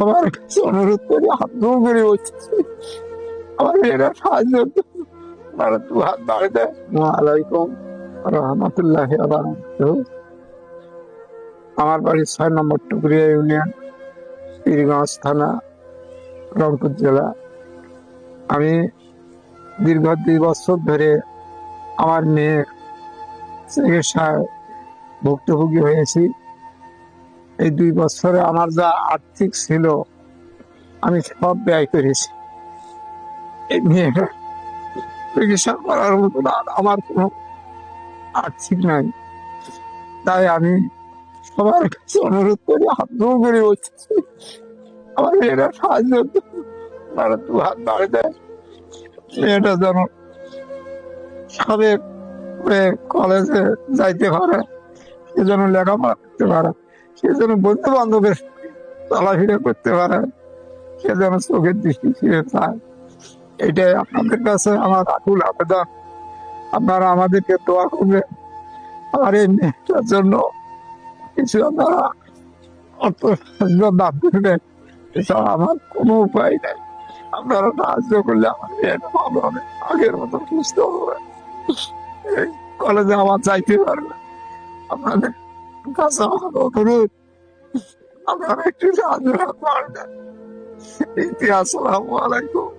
সবার কাছে অনুরোধ করি হাত ধুয়ে করে আমার মেয়েরা সাহায্য। আপনারা দু হাত বাড়ে দেয় আলাইকুম রহমতুল্লাহ আমার বাড়ি ছয় নম্বর টুকরিয়া ইউনিয়ন, পীরগঞ্জ থানা, রংপুর জেলা। আমি দীর্ঘ দুই বছর ধরে আমার মেয়ের চিকিৎসায় ভুক্তভোগী হয়েছি। এই দুই বছরে আমার যা আর্থিক ছিল, আমি সব ব্যয় করেছি। এই চিকিৎসা করার মতো আমার কোনো আর্থিক নাই। তাই আমি সবার কাছে অনুরোধ করি হাত ধুয়ে করে বলছি, আমার মেয়েরা সাহায্য তারা দু হাত বাড়ে দেয়। মেয়েটা যেন সবে কলেজে যাইতে পারে, সে যেন লেখাপড়া করতে পারে। সে যেন বন্ধু বান্ধবের চলাফেরা করতে পারে। সে যেন চোখের দৃষ্টি ফিরে পায়। এটাই আপনাদের কাছে আমার আকুল আবেদন। আপনারা আমাদেরকে দোয়া করবেন। আর এই মেয়েটার জন্য কিছু আপনারা অর্থ সাহায্য দান করবেন। এছাড়া আমার কোনো উপায় নেই। আপনারা সাহায্য করলে আমার মেয়েটা ভালো হবে, আগের মতো সুস্থ হবে। কলেজে আমার চাইতে পারবে আপনাদের আপনারা একটু ইতিহাস আসসালামু আলাইকুম